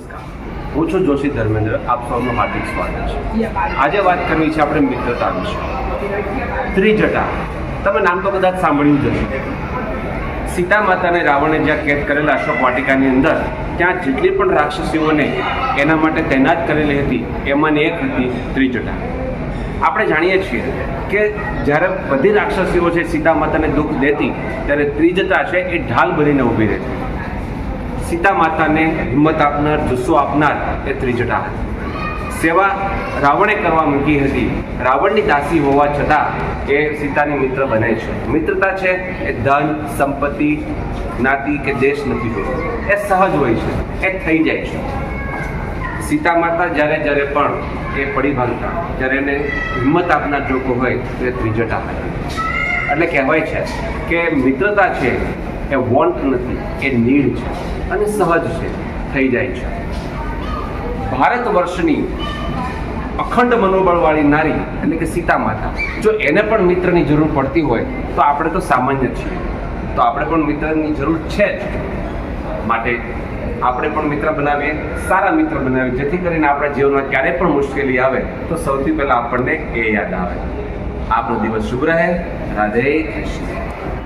નમસ્કાર. હું છું જોશી ધર્મેન્દ્ર. આપ સૌનું હાર્દિક સ્વાગત છે. આજે વાત કરવી છે આપણે મિત્રતા વિશે. ત્રિજટા. તમે નામ તો કદાચ સાંભળ્યું જ હશે. સીતા માતાને રાવણે જ્યાં કેદ કરેલા અશોક વાટિકાની અંદર, ત્યાં જેટલી પણ રાક્ષસીઓને એના માટે તૈનાત કરેલી હતી, એમાંની એક હતી ત્રિજટા. આપણે જાણીએ છીએ કે જ્યારે બધી રાક્ષસીઓ છે સીતા માતાને દુઃખ દેતી, ત્યારે ત્રિજટા છે એ ઢાલ બનીને ઊભી રહે છે સીતા માતાને હિંમત આપનાર, જુસ્સો આપનાર એ ત્રિજટા હતી. સેવા રાવણે કરવા મૂકી હતી. રાવણની દાસી હોવા છતાં એ સીતાની મિત્ર બને છે. મિત્રતા છે એ ધન, સંપત્તિ, જ્ઞાતિ કે દેશ નથી હોય એ સહજ હોય છે. એ થઈ જાય છે. સીતા માતા જ્યારે જ્યારે પણ એ પડી ભાંગતા, ત્યારે એને હિંમત આપનાર જોકો હોય, તો એ ત્રિજટા હતા. એટલે કહેવાય છે કે મિત્રતા છે એ વોન્ટ નથી, એ નીડ છે અને સહજ છે, થઈ જાય છે. ભારત વર્ષની અખંડ મનોબળવાળી નારી એટલે કે સીતા માતા જો એને પણ મિત્રની જરૂર પડતી હોય, તો આપણે તો સામાન્ય છીએ. તો આપણે પણ મિત્રની જરૂર છે જ માટે આપણે પણ મિત્ર બનાવીએ, સારા મિત્ર બનાવીએ. જેથી કરીને આપણા જીવનમાં ક્યારેય પણ મુશ્કેલી આવે, તો સૌથી પહેલાં આપણને એ યાદ આવે. આપનો દિવસ શુભ રહે. રાધે કૃષ્ણ.